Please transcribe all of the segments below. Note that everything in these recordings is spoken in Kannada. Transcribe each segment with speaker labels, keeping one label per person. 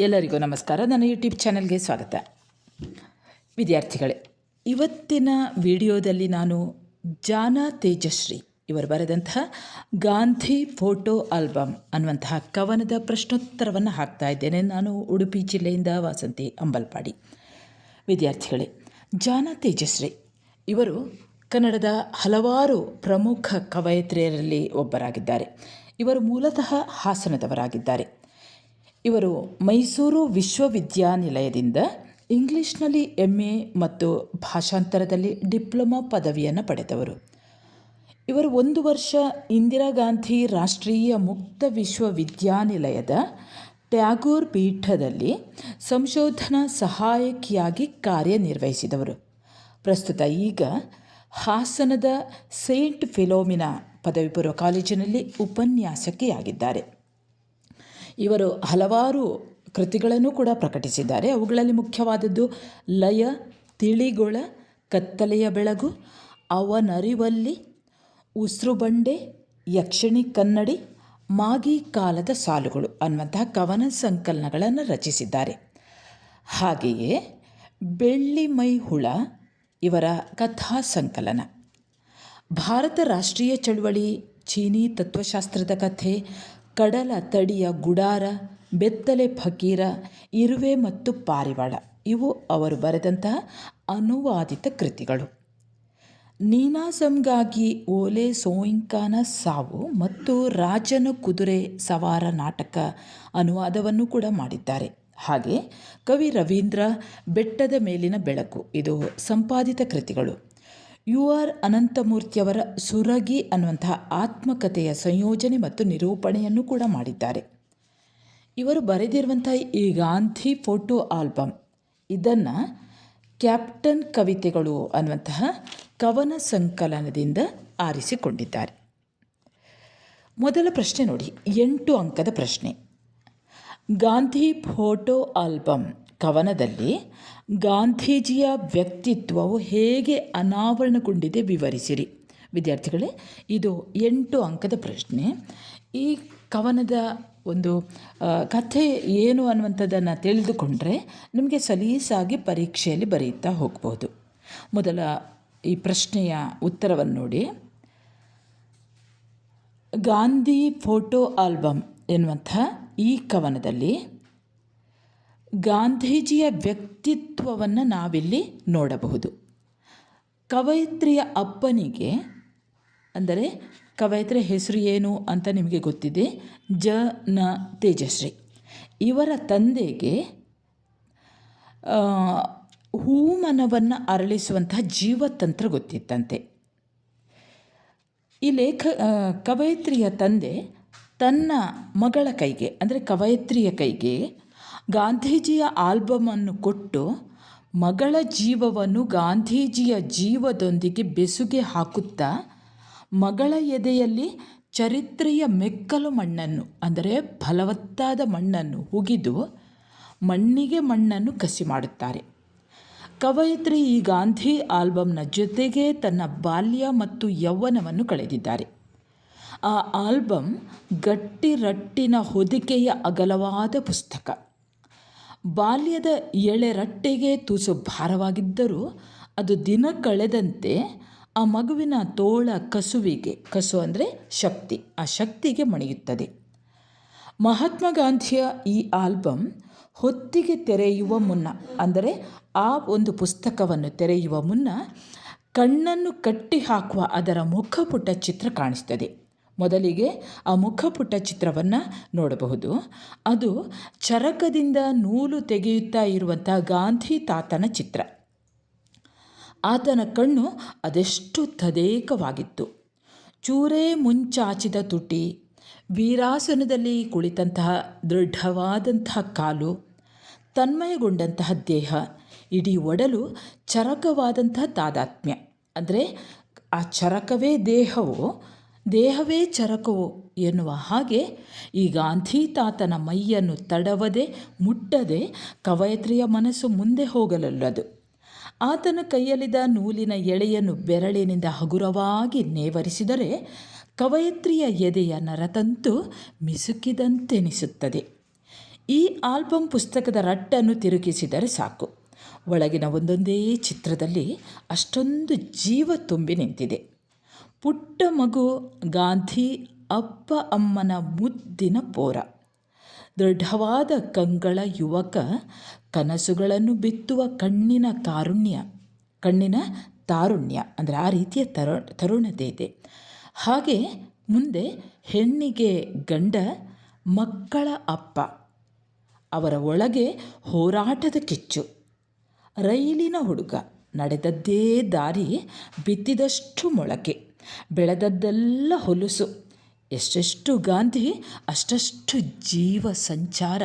Speaker 1: ಎಲ್ಲರಿಗೂ ನಮಸ್ಕಾರ. ನನ್ನ ಯೂಟ್ಯೂಬ್ ಚಾನಲ್ಗೆ ಸ್ವಾಗತ. ವಿದ್ಯಾರ್ಥಿಗಳೇ, ಇವತ್ತಿನ ವಿಡಿಯೋದಲ್ಲಿ ನಾನು ಜಾನ ತೇಜಶ್ರೀ ಇವರು ಬರೆದಂತಹ ಗಾಂಧಿ ಫೋಟೋ ಆಲ್ಬಮ್ ಅನ್ನುವಂತಹ ಕವನದ ಪ್ರಶ್ನೋತ್ತರವನ್ನು ಹಾಕ್ತಾ ಇದ್ದೇನೆ. ನಾನು ಉಡುಪಿ ಜಿಲ್ಲೆಯಿಂದ ವಾಸಂತಿ ಅಂಬಲ್ಪಾಡಿ. ವಿದ್ಯಾರ್ಥಿಗಳೇ, ಜಾನ ತೇಜಶ್ರೀ ಇವರು ಕನ್ನಡದ ಹಲವಾರು ಪ್ರಮುಖ ಕವಯತ್ರಿಯರಲ್ಲಿ ಒಬ್ಬರಾಗಿದ್ದಾರೆ. ಇವರು ಮೂಲತಃ ಹಾಸನದವರಾಗಿದ್ದಾರೆ. ಇವರು ಮೈಸೂರು ವಿಶ್ವವಿದ್ಯಾನಿಲಯದಿಂದ ಇಂಗ್ಲಿಷ್ನಲ್ಲಿ ಎಂ ಎ ಮತ್ತು ಭಾಷಾಂತರದಲ್ಲಿ ಡಿಪ್ಲೊಮಾ ಪದವಿಯನ್ನು ಪಡೆದವರು. ಇವರು ಒಂದು ವರ್ಷ ಇಂದಿರಾ ಗಾಂಧಿ ರಾಷ್ಟ್ರೀಯ ಮುಕ್ತ ವಿಶ್ವವಿದ್ಯಾನಿಲಯದ ಟ್ಯಾಗೋರ್ ಪೀಠದಲ್ಲಿ ಸಂಶೋಧನಾ ಸಹಾಯಕಿಯಾಗಿ ಕಾರ್ಯನಿರ್ವಹಿಸಿದವರು. ಪ್ರಸ್ತುತ ಈಗ ಹಾಸನದ ಸೇಂಟ್ ಫಿಲೋಮಿನಾ ಪದವಿ ಪೂರ್ವ ಕಾಲೇಜಿನಲ್ಲಿ ಉಪನ್ಯಾಸಕಿಯಾಗಿದ್ದಾರೆ. ಇವರು ಹಲವಾರು ಕೃತಿಗಳನ್ನು ಕೂಡ ಪ್ರಕಟಿಸಿದ್ದಾರೆ. ಅವುಗಳಲ್ಲಿ ಮುಖ್ಯವಾದದ್ದು ಲಯ, ತಿಳಿಗೊಳ, ಕತ್ತಲೆಯ ಬೆಳಗು, ಅವನರಿವಲ್ಲಿ ಉಸ್ರುಬಂಡೆ ಯಕ್ಷಿಣಿ ಕನ್ನಡಿ, ಮಾಗಿ ಕಾಲದ ಸಾಲುಗಳು ಅನ್ನುವಂತಹ ಕವನ ಸಂಕಲನಗಳನ್ನು ರಚಿಸಿದ್ದಾರೆ. ಹಾಗೆಯೇ ಬೆಳ್ಳಿ ಮೈ ಹುಳ ಇವರ ಕಥಾ ಸಂಕಲನ. ಭಾರತ ರಾಷ್ಟ್ರೀಯ ಚಳುವಳಿ, ಚೀನಿ ತತ್ವಶಾಸ್ತ್ರದ ಕಥೆ ಕಡಲ ತಡಿಯ ಗುಡಾರ, ಬೆತ್ತಲೆ ಫಕೀರ, ಇರುವೆ ಮತ್ತು ಪಾರಿವಾಳ. ಇವು ಅವರು ಬರೆದಂತಹ ಅನುವಾದಿತ ಕೃತಿಗಳು. ನೀನಾಸಂಗಾಗಿ ಓಲೆ ಸೋಯಿಂಕಾನ ಸಾವು ಮತ್ತು ರಾಜನ ಕುದುರೆ ಸವಾರ ನಾಟಕ ಅನುವಾದವನ್ನು ಕೂಡ ಮಾಡಿದ್ದಾರೆ. ಹಾಗೆ ಕವಿ ರವೀಂದ್ರ ಬೆಟ್ಟದ ಮೇಲಿನ ಬೆಳಕು. ಇದು ಸಂಪಾದಿತ ಕೃತಿಗಳು. ಯು ಆರ್ ಅನಂತಮೂರ್ತಿಯವರ ಸುರಗಿ ಅನ್ನುವಂತಹ ಆತ್ಮಕಥೆಯ ಸಂಯೋಜನೆ ಮತ್ತು ನಿರೂಪಣೆಯನ್ನು ಕೂಡ ಮಾಡಿದ್ದಾರೆ. ಇವರು ಬರೆದಿರುವಂಥ ಈ ಗಾಂಧಿ ಫೋಟೋ ಆಲ್ಬಮ್ ಇದನ್ನು ಕ್ಯಾಪ್ಟನ್ ಕವಿತೆಗಳು ಅನ್ನುವಂತಹ ಕವನ ಸಂಕಲನದಿಂದ ಆರಿಸಿಕೊಂಡಿದ್ದಾರೆ. ಮೊದಲ ಪ್ರಶ್ನೆ ನೋಡಿ, ಎಂಟು ಅಂಕದ ಪ್ರಶ್ನೆ. ಗಾಂಧಿ ಫೋಟೋ ಆಲ್ಬಮ್ ಕವನದಲ್ಲಿ ಗಾಂಧೀಜಿಯ ವ್ಯಕ್ತಿತ್ವವು ಹೇಗೆ ಅನಾವರಣಗೊಂಡಿದೆ ವಿವರಿಸಿರಿ. ವಿದ್ಯಾರ್ಥಿಗಳೇ, ಇದು ಎಂಟು ಅಂಕದ ಪ್ರಶ್ನೆ. ಈ ಕವನದ ಒಂದು ಕಥೆ ಏನು ಅನ್ನುವಂಥದ್ದನ್ನು ತಿಳಿದುಕೊಂಡ್ರೆ ನಿಮಗೆ ಸಲೀಸಾಗಿ ಪರೀಕ್ಷೆಯಲ್ಲಿ ಬರೆಯುತ್ತಾ ಹೋಗ್ಬೋದು. ಮೊದಲ ಈ ಪ್ರಶ್ನೆಯ ಉತ್ತರವನ್ನು ನೋಡಿ. ಗಾಂಧಿ ಫೋಟೋ ಆಲ್ಬಮ್ ಎನ್ನುವಂಥ ಈ ಕವನದಲ್ಲಿ ಗಾಂಧೀಜಿಯ ವ್ಯಕ್ತಿತ್ವವನ್ನು ನಾವಿಲ್ಲಿ ನೋಡಬಹುದು. ಕವಯಿತ್ರಿಯ ಅಪ್ಪನಿಗೆ, ಅಂದರೆ ಕವಯಿತ್ರಿ ಹೆಸರು ಏನು ಅಂತ ನಿಮಗೆ ಗೊತ್ತಿದೆ? ಜ, ನ, ತೇಜಶ್ರೀ. ಇವರ ತಂದೆಗೆ ಹೂಮನವನ್ನು ಅರಳಿಸುವಂತಹ ಜೀವತಂತ್ರ ಗೊತ್ತಿತ್ತಂತೆ. ಈ ಲೇಖ ಕವಯತ್ರಿಯ ತಂದೆ ತನ್ನ ಮಗಳ ಕೈಗೆ, ಅಂದರೆ ಕವಯತ್ರಿಯ ಕೈಗೆ ಗಾಂಧೀಜಿಯ ಆಲ್ಬಮನ್ನು ಕೊಟ್ಟು ಮಗಳ ಜೀವವನ್ನು ಗಾಂಧೀಜಿಯ ಜೀವದೊಂದಿಗೆ ಬೆಸುಗೆ ಹಾಕುತ್ತಾ ಮಗಳ ಎದೆಯಲ್ಲಿ ಚರಿತ್ರೆಯ ಮೆಕ್ಕಲು ಮಣ್ಣನ್ನು, ಅಂದರೆ ಫಲವತ್ತಾದ ಮಣ್ಣನ್ನು ಹುಗಿದು ಮಣ್ಣಿಗೆ ಮಣ್ಣನ್ನು ಕಸಿ ಮಾಡುತ್ತಾರೆ. ಕವಯಿತ್ರಿ ಈ ಗಾಂಧಿ ಆಲ್ಬಮ್ನ ಜೊತೆಗೆ ತನ್ನ ಬಾಲ್ಯ ಮತ್ತು ಯೌವನವನ್ನು ಕಳೆದಿದ್ದಾರೆ. ಆ ಆಲ್ಬಮ್ ಗಟ್ಟಿರಟ್ಟಿನ ಹೊದಿಕೆಯ ಅಗಲವಾದ ಪುಸ್ತಕ. ಬಾಲ್ಯದ ಎಳೆರಟ್ಟೆಗೆ ತುಸು ಭಾರವಾಗಿದ್ದರೂ ಅದು ದಿನ ಕಳೆದಂತೆ ಆ ಮಗುವಿನ ತೋಳ ಕಸುವಿಗೆ, ಕಸು ಅಂದರೆ ಶಕ್ತಿ, ಆ ಶಕ್ತಿಗೆ ಮಣಿಯುತ್ತದೆ. ಮಹಾತ್ಮ ಗಾಂಧಿಯ ಈ ಆಲ್ಬಮ್ ಹೊತ್ತಿಗೆ ತೆರೆಯುವ ಮುನ್ನ, ಅಂದರೆ ಆ ಒಂದು ಪುಸ್ತಕವನ್ನು ತೆರೆಯುವ ಮುನ್ನ ಕಣ್ಣನ್ನು ಕಟ್ಟಿ ಹಾಕುವ ಅದರ ಮುಖಪುಟ ಚಿತ್ರ ಕಾಣಿಸ್ತದೆ. ಮೊದಲಿಗೆ ಆ ಮುಖಪುಟ ಚಿತ್ರವನ್ನು ನೋಡಬಹುದು. ಅದು ಚರಕದಿಂದ ನೂಲು ತೆಗೆಯುತ್ತಾ ಇರುವಂಥ ಗಾಂಧಿ ತಾತನ ಚಿತ್ರ. ಆತನ ಕಣ್ಣು ಅದೆಷ್ಟು ತದೇಕವಾಗಿತ್ತು. ಚೂರೇ ಮುಂಚಾಚಿದ ತುಟಿ, ವೀರಾಸನದಲ್ಲಿ ಕುಳಿತಂತಹ ದೃಢವಾದಂತಹ ಕಾಲು, ತನ್ಮಯಗೊಂಡಂತಹ ದೇಹ, ಇಡೀ ಒಡಲು ಚರಕವಾದಂತಹ ತಾದಾತ್ಮ್ಯ. ಅಂದರೆ ಆ ಚರಕವೇ ದೇಹವು ದೇಹವೇ ಚರಕವು ಎನ್ನುವ ಹಾಗೆ ಈ ಗಾಂಧಿ ತಾತನ ಮೈಯನ್ನು ತಡವದೆ ಮುಟ್ಟದೆ ಕವಯತ್ರಿಯ ಮನಸ್ಸು ಮುಂದೆ ಹೋಗಲಲ್ಲದು. ಆತನ ಕೈಯಲ್ಲಿದ್ದ ನೂಲಿನ ಎಳೆಯನ್ನು ಬೆರಳಿನಿಂದ ಹಗುರವಾಗಿ ನೇವರಿಸಿದರೆ ಕವಯತ್ರಿಯ ಎದೆಯ ನರತಂತು ಮಿಸುಕಿದಂತೆನಿಸುತ್ತದೆ. ಈ ಆಲ್ಬಮ್ ಪುಸ್ತಕದ ರಟ್ಟನ್ನು ತಿರುಗಿಸಿದರೆ ಸಾಕು. ಒಳಗಿನ ಒಂದೊಂದೇ ಚಿತ್ರದಲ್ಲಿ ಅಷ್ಟೊಂದು ಜೀವ ತುಂಬಿ ನಿಂತಿದೆ. ಪುಟ್ಟ ಮಗು ಗಾಂಧಿ ಅಪ್ಪ ಅಮ್ಮನ ಮುದ್ದಿನ ಪೋರ. ದೃಢವಾದ ಕಂಗಳ ಯುವಕ ಕನಸುಗಳನ್ನು ಬಿತ್ತುವ ಕಣ್ಣಿನ ಕಾರುಣ್ಯ, ಕಣ್ಣಿನ ತಾರುಣ್ಯ ಅಂದರೆ ಆ ರೀತಿಯ ತರು ತರುಣತೆ ಇದೆ ಹಾಗೆ ಮುಂದೆ ಹೆಣ್ಣಿಗೆ ಗಂಡ, ಮಕ್ಕಳ ಅಪ್ಪ. ಅವರ ಒಳಗೆ ಹೋರಾಟದ ಕಿಚ್ಚು. ರೈಲಿನ ಹುಡುಗ, ನಡೆದದ್ದೇ ದಾರಿ ಬಿತ್ತಿದಷ್ಟು ಮೊಳಕೆ. ಬೆಳೆದದ್ದೆಲ್ಲ ಹೊಲಸು. ಎಷ್ಟೆಷ್ಟು ಗಾಂಧಿ, ಅಷ್ಟಷ್ಟು ಜೀವ ಸಂಚಾರ.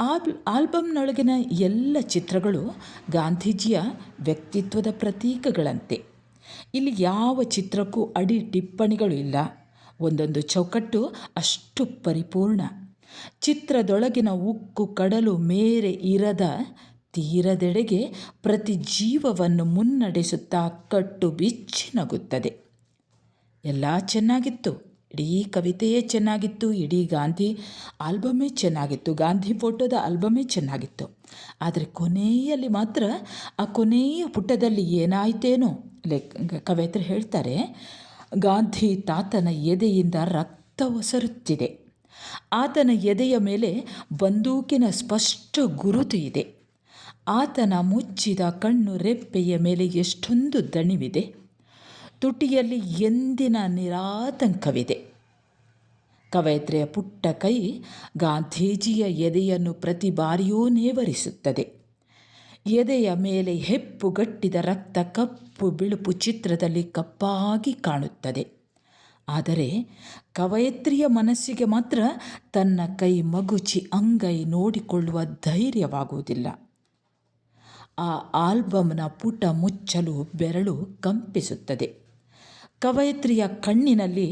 Speaker 1: ಆಲ್ ಆಲ್ಬಮ್ನೊಳಗಿನ ಎಲ್ಲ ಚಿತ್ರಗಳು ಗಾಂಧೀಜಿಯ ವ್ಯಕ್ತಿತ್ವದ ಪ್ರತೀಕಗಳಂತೆ. ಇಲ್ಲಿ ಯಾವ ಚಿತ್ರಕ್ಕೂ ಅಡಿ ಟಿಪ್ಪಣಿಗಳು ಇಲ್ಲ. ಒಂದೊಂದು ಚೌಕಟ್ಟು ಅಷ್ಟು ಪರಿಪೂರ್ಣ. ಚಿತ್ರದೊಳಗಿನ ಉಕ್ಕು, ಕಡಲು, ಮೇರೆ ಇರದ ತೀರದೆಡೆಗೆ ಪ್ರತಿ ಜೀವವನ್ನು ಮುನ್ನಡೆಸುತ್ತಾ ಕಟ್ಟು ಬಿಚ್ಚಿ ನಗುತ್ತದೆ. ಎಲ್ಲ ಚೆನ್ನಾಗಿತ್ತು. ಇಡೀ ಕವಿತೆಯೇ ಚೆನ್ನಾಗಿತ್ತು. ಇಡೀ ಗಾಂಧಿ ಆಲ್ಬಮೇ ಚೆನ್ನಾಗಿತ್ತು. ಗಾಂಧಿ ಫೋಟೋದ ಆಲ್ಬಮೇ ಚೆನ್ನಾಗಿತ್ತು. ಆದರೆ ಕೊನೆಯಲ್ಲಿ ಮಾತ್ರ ಆ ಕೊನೆಯ ಪುಟದಲ್ಲಿ ಏನಾಯ್ತೇನೋ ಲೈಕ್ ಕವಯಿತ್ರಿ ಹೇಳ್ತಾರೆ, ಗಾಂಧಿ ತಾತನ ಎದೆಯಿಂದ ರಕ್ತ ಒಸರುತ್ತಿದೆ. ಆತನ ಎದೆಯ ಮೇಲೆ ಬಂದೂಕಿನ ಸ್ಪಷ್ಟ ಗುರುತು ಇದೆ. ಆತನ ಮುಚ್ಚಿದ ಕಣ್ಣು ರೆಪ್ಪೆಯ ಮೇಲೆ ಎಷ್ಟೊಂದು ದಣಿವಿದೆ. ತುಟಿಯಲ್ಲಿ ಎಂದಿನ ನಿರಾತಂಕವಿದೆ. ಕವಯತ್ರಿಯ ಪುಟ್ಟ ಕೈ ಗಾಂಧೀಜಿಯ ಎದೆಯನ್ನು ಪ್ರತಿ ಬಾರಿಯೂ ನೇವರಿಸುತ್ತದೆ. ಎದೆಯ ಮೇಲೆ ಹೆಪ್ಪುಗಟ್ಟಿದ ರಕ್ತ ಕಪ್ಪು ಬಿಳುಪು ಚಿತ್ರದಲ್ಲಿ ಕಪ್ಪಾಗಿ ಕಾಣುತ್ತದೆ. ಆದರೆ ಕವಯತ್ರಿಯ ಮನಸ್ಸಿಗೆ ಮಾತ್ರ ತನ್ನ ಕೈ ಮಗುಚಿ ಅಂಗೈ ನೋಡಿಕೊಳ್ಳುವ ಧೈರ್ಯವಾಗುವುದಿಲ್ಲ. ಆ ಆಲ್ಬಮ್ನ ಪುಟ ಮುಚ್ಚಲು ಬೆರಳು ಕಂಪಿಸುತ್ತದೆ. ಕವಯತ್ರಿಯ ಕಣ್ಣಿನಲ್ಲಿ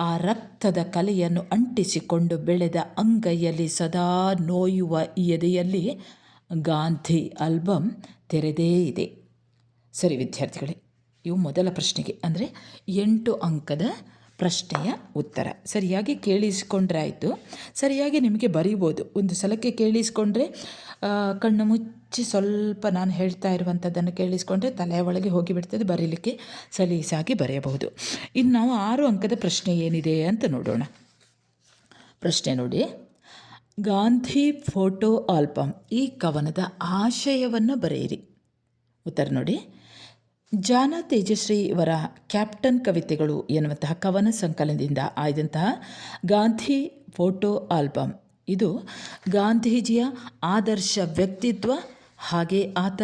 Speaker 1: ಆ ರಕ್ತದ ಕಲೆಯನ್ನು ಅಂಟಿಸಿಕೊಂಡು ಬೆಳೆದ ಅಂಗೈಯಲ್ಲಿ ಸದಾ ನೋಯುವ ಎದೆಯಲ್ಲಿ ಗಾಂಧಿ ಆಲ್ಬಮ್ ತೆರೆದೇ ಇದೆ. ಸರಿ ವಿದ್ಯಾರ್ಥಿಗಳೇ, ಇವು ಮೊದಲ ಪ್ರಶ್ನೆಗೆ. ಅಂದರೆ ಎಂಟು ಅಂಕದ ಪ್ರಶ್ನೆಯ ಉತ್ತರ. ಸರಿಯಾಗಿ ಕೇಳಿಸಿಕೊಂಡ್ರೆ ಆಯಿತು ಸರಿಯಾಗಿ ನಿಮಗೆ ಬರೀಬೋದು. ಒಂದು ಸಲಕ್ಕೆ ಕೇಳಿಸ್ಕೊಂಡ್ರೆ ಕಣ್ಣು ಮುಚ್ಚಿ ಸ್ವಲ್ಪ ನಾನು ಹೇಳ್ತಾ ಇರುವಂಥದ್ದನ್ನು ಕೇಳಿಸ್ಕೊಂಡ್ರೆ ತಲೆಯ ಒಳಗೆ ಹೋಗಿಬಿಡ್ತದೆ, ಬರೀಲಿಕ್ಕೆ ಸಲೀಸಾಗಿ ಬರೆಯಬಹುದು. ಇನ್ನು ನಾವು ಆರು ಅಂಕದ ಪ್ರಶ್ನೆ ಏನಿದೆ ಅಂತ ನೋಡೋಣ. ಪ್ರಶ್ನೆ ನೋಡಿ. ಗಾಂಧಿ ಫೋಟೋ ಆಲ್ಬಮ್ ಈ ಕವನದ ಆಶಯವನ್ನು ಬರೆಯಿರಿ. ಉತ್ತರ ನೋಡಿ. ಜಾನ ತೇಜಶ್ರೀ ಇವರ ಕ್ಯಾಪ್ಟನ್ ಕವಿತೆಗಳು ಎನ್ನುವಂತಹ ಕವನ ಸಂಕಲನದಿಂದ ಆಯ್ದಂತಹ ಗಾಂಧಿ ಫೋಟೋ ಆಲ್ಬಮ್ ಇದು ಗಾಂಧೀಜಿಯ ಆದರ್ಶ ವ್ಯಕ್ತಿತ್ವ ಹಾಗೆ ಆತ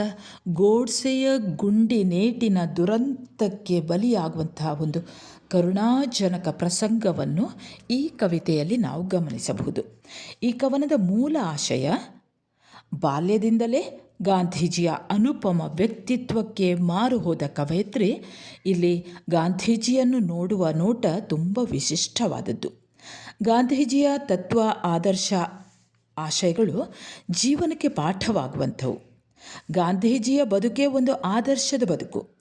Speaker 1: ಗೋಡ್ಸೆಯ ಗುಂಡಿ ನೇಟಿನ ದುರಂತಕ್ಕೆ ಬಲಿಯಾಗುವಂತಹ ಒಂದು ಕರುಣಾಜನಕ ಪ್ರಸಂಗವನ್ನು ಈ ಕವಿತೆಯಲ್ಲಿ ನಾವು ಗಮನಿಸಬಹುದು. ಈ ಕವನದ ಮೂಲ ಆಶಯ ಬಾಲ್ಯದಿಂದಲೇ ಗಾಂಧೀಜಿಯ ಅನುಪಮ ವ್ಯಕ್ತಿತ್ವಕ್ಕೆ ಮಾರು ಹೋದ ಕವಯತ್ರಿ, ಇಲ್ಲಿ ಗಾಂಧೀಜಿಯನ್ನು ನೋಡುವ ನೋಟ ತುಂಬ ವಿಶಿಷ್ಟವಾದದ್ದು. ಗಾಂಧೀಜಿಯ ತತ್ವ, ಆದರ್ಶ, ಆಶಯಗಳು ಜೀವನಕ್ಕೆ ಪಾಠವಾಗುವಂಥವು. ಗಾಂಧೀಜಿಯ ಬದುಕೇ ಒಂದು ಆದರ್ಶದ ಬದುಕು.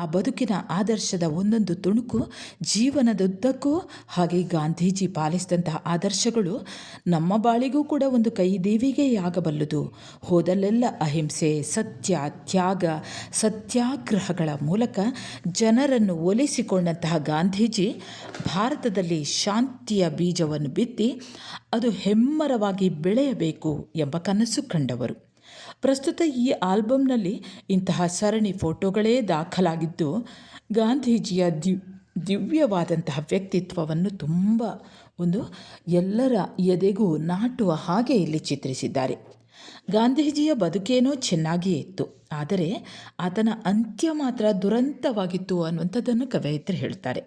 Speaker 1: ಆ ಬದುಕಿನ ಆದರ್ಶದ ಒಂದೊಂದು ತುಣುಕು, ಜೀವನದುದ್ದಕ್ಕೂ ಹಾಗೆ ಗಾಂಧೀಜಿ ಪಾಲಿಸಿದಂತಹ ಆದರ್ಶಗಳು ನಮ್ಮ ಬಾಳಿಗೂ ಕೂಡ ಒಂದು ಕೈ ದೇವಿಗೆಯಾಗಬಲ್ಲದು ಹೋದಲ್ಲೆಲ್ಲ ಅಹಿಂಸೆ, ಸತ್ಯ, ತ್ಯಾಗ, ಸತ್ಯಾಗ್ರಹಗಳ ಮೂಲಕ ಜನರನ್ನು ಒಲಿಸಿಕೊಂಡಂತಹ ಗಾಂಧೀಜಿ ಭಾರತದಲ್ಲಿ ಶಾಂತಿಯ ಬೀಜವನ್ನು ಬಿತ್ತಿ ಅದು ಹೆಮ್ಮರವಾಗಿ ಬೆಳೆಯಬೇಕು ಎಂಬ ಕನಸು ಕಂಡವರು. ಪ್ರಸ್ತುತ ಈ ಆಲ್ಬಮ್ನಲ್ಲಿ ಇಂತಹ ಸರಣಿ ಫೋಟೋಗಳೇ ದಾಖಲಾಗಿದ್ದು, ಗಾಂಧೀಜಿಯ ದಿವ್, ದಿವ್ಯವಾದಂತಹ ವ್ಯಕ್ತಿತ್ವವನ್ನು ತುಂಬ ಒಂದು ಎಲ್ಲರ ಎದೆಗೂ ನಾಟುವ ಹಾಗೆ ಇಲ್ಲಿ ಚಿತ್ರಿಸಿದ್ದಾರೆ. ಗಾಂಧೀಜಿಯ ಬದುಕೇನೋ ಚೆನ್ನಾಗಿಯೇ ಇತ್ತು, ಆದರೆ ಆತನ ಅಂತ್ಯ ಮಾತ್ರ ದುರಂತವಾಗಿತ್ತು ಅನ್ನುವಂಥದ್ದನ್ನು ಕವಯಿತ್ರಿ ಹೇಳ್ತಾರೆ.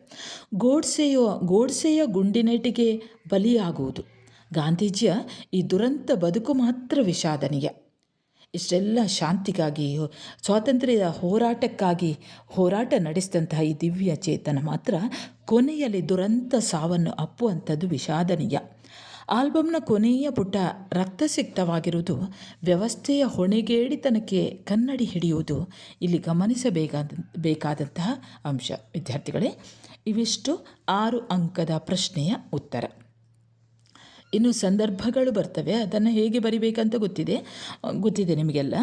Speaker 1: ಗೋಡ್ಸೆಯ ಗೋಡ್ಸೆಯ ಗುಂಡಿನೇಟಿಗೆ ಬಲಿಯಾಗುವುದು. ಗಾಂಧೀಜಿಯ ಈ ದುರಂತ ಬದುಕು ಮಾತ್ರ ವಿಷಾದನೀಯ. ಇಷ್ಟೆಲ್ಲ ಶಾಂತಿಗಾಗಿ, ಸ್ವಾತಂತ್ರ್ಯದ ಹೋರಾಟಕ್ಕಾಗಿ ಹೋರಾಟ ನಡೆಸಿದಂತಹ ಈ ದಿವ್ಯ ಚೇತನ ಮಾತ್ರ ಕೊನೆಯಲ್ಲಿ ದುರಂತ ಸಾವನ್ನು ಅಪ್ಪುವಂಥದ್ದು ವಿಷಾದನೀಯ. ಆಲ್ಬಮ್ನ ಕೊನೆಯ ಪುಟ ರಕ್ತಸಿಕ್ತವಾಗಿರುವುದು, ವ್ಯವಸ್ಥೆಯ ಹೊಣೆಗೇಡಿತನಕ್ಕೆ ಕನ್ನಡಿ ಹಿಡಿಯುವುದು ಇಲ್ಲಿ ಗಮನಿಸಬೇಕಾದ ಬೇಕಾದಂತಹ ಅಂಶ. ವಿದ್ಯಾರ್ಥಿಗಳೇ, ಇವಿಷ್ಟು ಆರು ಅಂಕದ ಪ್ರಶ್ನೆಯ ಉತ್ತರ. ಇನ್ನು ಸಂದರ್ಭಗಳು ಬರ್ತವೆ, ಅದನ್ನು ಹೇಗೆ ಬರಿಬೇಕಂತ ಗೊತ್ತಿದೆ. ಗೊತ್ತಿದೆ ನಿಮಗೆಲ್ಲ?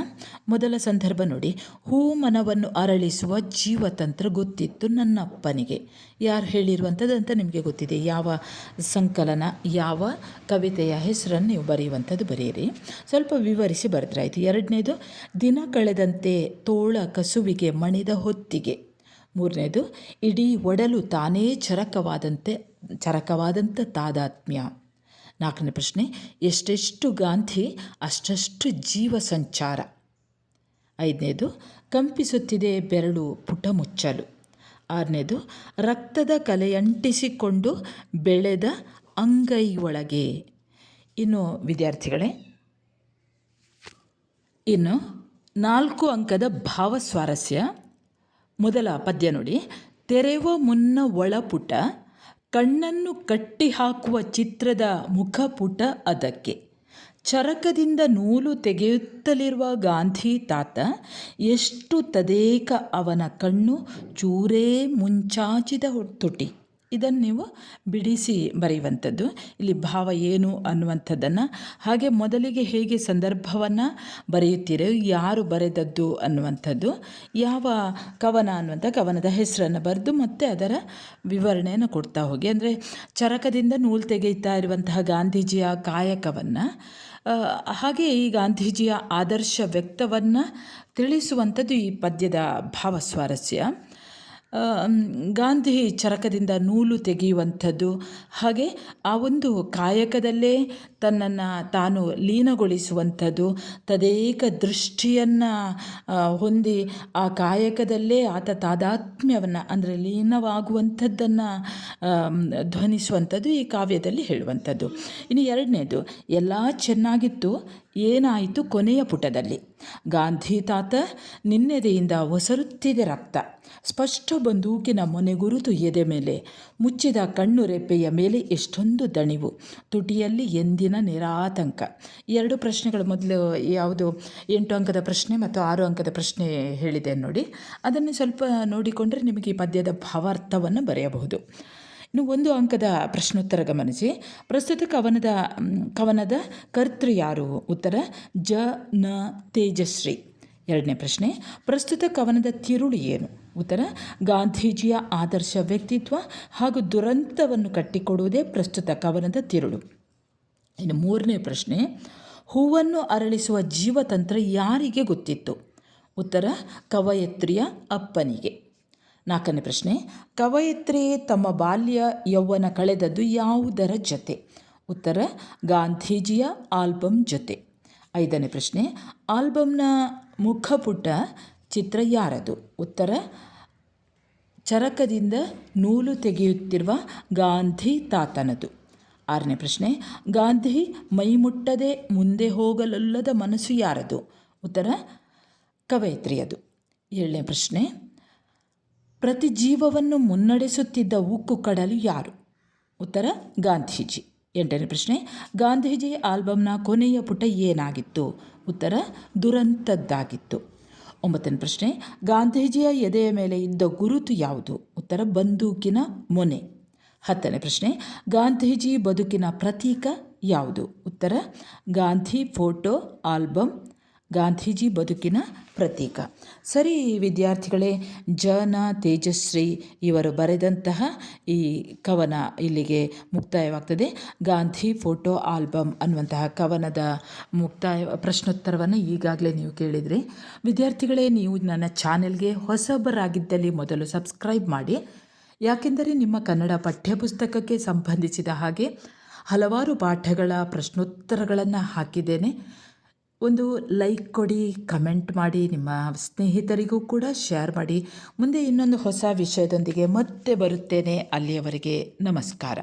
Speaker 1: ಮೊದಲ ಸಂದರ್ಭ ನೋಡಿ. ಹೂ ಮನವನ್ನು ಅರಳಿಸುವ ಜೀವತಂತ್ರ ಗೊತ್ತಿತ್ತು ನನ್ನ ಅಪ್ಪನಿಗೆ ಯಾರು ಹೇಳಿರುವಂಥದ್ದು ಅಂತ ನಿಮಗೆ ಗೊತ್ತಿದೆ. ಯಾವ ಸಂಕಲನ, ಯಾವ ಕವಿತೆಯ ಹೆಸರನ್ನು ನೀವು ಬರೆಯುವಂಥದ್ದು ಬರೆಯಿರಿ. ಸ್ವಲ್ಪ ವಿವರಿಸಿ ಬರ್ತಾಯಿತು ಎರಡನೇದು, ದಿನ ಕಳೆದಂತೆ ತೋಳ ಕಸುವಿಗೆ ಮಣಿದ ಹೊತ್ತಿಗೆ. ಮೂರನೇದು, ಇಡೀ ಒಡಲು ತಾನೇ ಚರಕವಾದಂತೆ ಚರಕವಾದಂಥ ತಾದಾತ್ಮ್ಯ. ನಾಲ್ಕನೇ ಪ್ರಶ್ನೆ, ಎಷ್ಟೆಷ್ಟು ಗಾಂಧಿ ಅಷ್ಟಷ್ಟು ಜೀವ ಸಂಚಾರ? ಐದನೇದು, ಕಂಪಿಸುತ್ತಿದೆ ಬೆರಳು ಪುಟ ಮುಚ್ಚಲು. ಆರನೇದು, ರಕ್ತದ ಕಲೆಯಂಟಿಸಿಕೊಂಡು ಬೆಳೆದ ಅಂಗೈ ಒಳಗೆ ಇನ್ನು ವಿದ್ಯಾರ್ಥಿಗಳೇ, ಇನ್ನು ನಾಲ್ಕು ಅಂಕದ ಭಾವಸ್ವಾರಸ್ಯ ಮೊದಲ ಪದ್ಯ ನೋಡಿ, ತೆರೆವ ಮುನ್ನ ಒಳಪುಟ ಕಣ್ಣನ್ನು ಕಟ್ಟಿಹಾಕುವ ಚಿತ್ರದ ಮುಖಪುಟ ಅದಕ್ಕೆ. ಚರಕದಿಂದ ನೂಲು ತೆಗೆಯುತ್ತಲಿರುವ ಗಾಂಧಿ ತಾತ ಎಷ್ಟು ತದೇಕ ಅವನ ಕಣ್ಣು ಚೂರೇ ಮುಂಚಾಚಿದ ತುಟಿ. ಇದನ್ನು ನೀವು ಬಿಡಿಸಿ ಬರೆಯುವಂಥದ್ದು. ಇಲ್ಲಿ ಭಾವ ಏನು ಅನ್ನುವಂಥದ್ದನ್ನು. ಹಾಗೆ ಮೊದಲಿಗೆ ಹೇಗೆ ಸಂದರ್ಭವನ್ನು ಬರೆಯುತ್ತೀರೋ, ಯಾರು ಬರೆದದ್ದು ಅನ್ನುವಂಥದ್ದು, ಯಾವ ಕವನ ಅನ್ನುವಂಥ ಕವನದ ಹೆಸರನ್ನು ಬರೆದು ಮತ್ತು ಅದರ ವಿವರಣೆಯನ್ನು ಕೊಡ್ತಾ ಹೋಗಿ. ಅಂದರೆ ಚರಕದಿಂದ ನೂಲು ತೆಗೆಯುತ್ತಾ ಇರುವಂತಹ ಗಾಂಧೀಜಿಯ ಕಾಯಕವನ್ನು ಹಾಗೆ ಈ ಗಾಂಧೀಜಿಯ ಆದರ್ಶ ವ್ಯಕ್ತವನ್ನು ತಿಳಿಸುವಂಥದ್ದು ಈ ಪದ್ಯದ ಭಾವಸ್ವಾರಸ್ಯ. ಗಾಂಧಿ ಚರಕದಿಂದ ನೂಲು ತೆಗೆಯುವಂಥದ್ದು ಹಾಗೆ ಆ ಒಂದು ಕಾಯಕದಲ್ಲೇ ತನ್ನನ್ನು ತಾನು ಲೀನಗೊಳಿಸುವಂಥದ್ದು, ತದೇಕ ದೃಷ್ಟಿಯನ್ನು ಹೊಂದಿ ಆ ಕಾಯಕದಲ್ಲೇ ಆತ ತಾದಾತ್ಮ್ಯವನ್ನು, ಅಂದರೆ ಲೀನವಾಗುವಂಥದ್ದನ್ನು ಧ್ವನಿಸುವಂಥದ್ದು ಈ ಕಾವ್ಯದಲ್ಲಿ ಹೇಳುವಂಥದ್ದು. ಇನ್ನು ಎರಡನೇದು, ಎಲ್ಲ ಚೆನ್ನಾಗಿತ್ತು, ಏನಾಯಿತು ಕೊನೆಯ ಪುಟದಲ್ಲಿ? ಗಾಂಧಿ ತಾತ, ನಿನ್ನೆದೆಯಿಂದ ಒಸರುತ್ತಿದೆ ರಕ್ತ. ಸ್ಪಷ್ಟ ಬಂದೂಕಿನ ಮೊನೆಗುರುತು ಎದೆ ಮೇಲೆ. ಮುಚ್ಚಿದ ಕಣ್ಣು ರೆಪ್ಪೆಯ ಮೇಲೆ ಎಷ್ಟೊಂದು ದಣಿವು. ತುಟಿಯಲ್ಲಿ ಎಂದಿನ ನಿರಾತಂಕ. ಎರಡು ಪ್ರಶ್ನೆಗಳು ಮೊದಲು ಯಾವುದು ಎಂಟು ಅಂಕದ ಪ್ರಶ್ನೆ ಮತ್ತು ಆರು ಅಂಕದ ಪ್ರಶ್ನೆ ಹೇಳಿದೆ ನೋಡಿ. ಅದನ್ನು ಸ್ವಲ್ಪ ನೋಡಿಕೊಂಡರೆ ನಿಮಗೆ ಈ ಪದ್ಯದ ಭಾವಾರ್ಥವನ್ನು ಬರೆಯಬಹುದು. ಇನ್ನು ಒಂದು ಅಂಕದ ಪ್ರಶ್ನೋತ್ತರ ಗಮನಿಸಿ. ಪ್ರಸ್ತುತ ಕವನದ ಕವನದ ಕರ್ತೃ ಯಾರು? ಉತ್ತರ, ಜ, ನ, ತೇಜಶ್ರೀ. ಎರಡನೇ ಪ್ರಶ್ನೆ. ಪ್ರಸ್ತುತ ಕವನದ ತಿರುಳು ಏನು? ಉತ್ತರ, ಗಾಂಧೀಜಿಯ ಆದರ್ಶ ವ್ಯಕ್ತಿತ್ವ ಹಾಗೂ ದುರಂತವನ್ನು ಕಟ್ಟಿಕೊಡುವುದೇ ಪ್ರಸ್ತುತ ಕವನದ ತಿರುಳು. ಇನ್ನು ಮೂರನೇ ಪ್ರಶ್ನೆ, ಹೂವನ್ನು ಅರಳಿಸುವ ಜೀವತಂತ್ರ ಯಾರಿಗೆ ಗೊತ್ತಿತ್ತು? ಉತ್ತರ, ಕವಯತ್ರಿಯ ಅಪ್ಪನಿಗೆ. ನಾಲ್ಕನೇ ಪ್ರಶ್ನೆ, ಕವಯತ್ರಿ ತಮ್ಮ ಬಾಲ್ಯ ಯೌವನ ಕಳೆದದ್ದು ಯಾವುದರ ಜೊತೆ? ಉತ್ತರ, ಗಾಂಧೀಜಿಯ ಆಲ್ಬಮ್ ಜೊತೆ. ಐದನೇ ಪ್ರಶ್ನೆ ಆಲ್ಬಮ್ನ ಮುಖಪುಟ ಚಿತ್ರ ಯಾರದು? ಉತ್ತರ, ಚರಕದಿಂದ ನೂಲು ತೆಗೆಯುತ್ತಿರುವ ಗಾಂಧಿ ತಾತನದು. ಆರನೇ ಪ್ರಶ್ನೆ, ಗಾಂಧಿ ಮೈಮುಟ್ಟದೆ ಮುಂದೆ ಹೋಗಲೊಲ್ಲದ ಮನಸ್ಸು ಯಾರದು? ಉತ್ತರ, ಕವಯತ್ರಿಯದು. ಏಳನೇ ಪ್ರಶ್ನೆ ಪ್ರತಿ ಜೀವವನ್ನು ಮುನ್ನಡೆಸುತ್ತಿದ್ದ ಉಕ್ಕು ಕಡಲು ಯಾರು? ಉತ್ತರ, ಗಾಂಧೀಜಿ. ಎಂಟನೇ ಪ್ರಶ್ನೆ ಗಾಂಧೀಜಿ ಆಲ್ಬಮ್ನ ಕೊನೆಯ ಪುಟ ಏನಾಗಿತ್ತು? ಉತ್ತರ, ದುರಂತದ್ದಾಗಿತ್ತು. ಒಂಬತ್ತನೇ ಪ್ರಶ್ನೆ, ಗಾಂಧೀಜಿಯ ಎದೆಯ ಮೇಲೆ ಇದ್ದ ಗುರುತು ಯಾವುದು? ಉತ್ತರ, ಬಂದೂಕಿನ ಮೊನೆ. ಹತ್ತನೇ ಪ್ರಶ್ನೆ, ಗಾಂಧೀಜಿ ಬದುಕಿನ ಪ್ರತೀಕ ಯಾವುದು? ಉತ್ತರ, ಗಾಂಧಿ ಫೋಟೋ ಆಲ್ಬಮ್ ಗಾಂಧೀಜಿ ಬದುಕಿನ ಪ್ರತೀಕ. ಸರಿ ವಿದ್ಯಾರ್ಥಿಗಳೇ, ಜನ ತೇಜಶ್ರೀ ಇವರು ಬರೆದಂತಹ ಈ ಕವನ ಇಲ್ಲಿಗೆ ಮುಕ್ತಾಯವಾಗ್ತದೆ. ಗಾಂಧಿ ಫೋಟೋ ಆಲ್ಬಮ್ ಅನ್ನುವಂತಹ ಕವನದ ಮುಕ್ತಾಯ ಪ್ರಶ್ನೋತ್ತರವನ್ನು ಈಗಾಗಲೇ ನೀವು ಕೇಳಿದ್ರಿ. ವಿದ್ಯಾರ್ಥಿಗಳೇ, ನೀವು ನನ್ನ ಚಾನೆಲ್ಗೆ ಹೊಸಬರಾಗಿದ್ದಲ್ಲಿ ಮೊದಲು ಸಬ್ಸ್ಕ್ರೈಬ್ ಮಾಡಿ. ಯಾಕೆಂದರೆ ನಿಮ್ಮ ಕನ್ನಡ ಪಠ್ಯಪುಸ್ತಕಕ್ಕೆ ಸಂಬಂಧಿಸಿದ ಹಾಗೆ ಹಲವಾರು ಪಾಠಗಳ ಪ್ರಶ್ನೋತ್ತರಗಳನ್ನು ಹಾಕಿದ್ದೇನೆ. ಒಂದು ಲೈಕ್ ಕೊಡಿ, ಕಮೆಂಟ್ ಮಾಡಿ, ನಿಮ್ಮ ಸ್ನೇಹಿತರಿಗೂ ಕೂಡ ಶೇರ್ ಮಾಡಿ. ಮುಂದೆ ಇನ್ನೊಂದು ಹೊಸ ವಿಷಯದೊಂದಿಗೆ ಮತ್ತೆ ಬರುತ್ತೇನೆ. ಅಲ್ಲಿಯವರೆಗೆ ನಮಸ್ಕಾರ.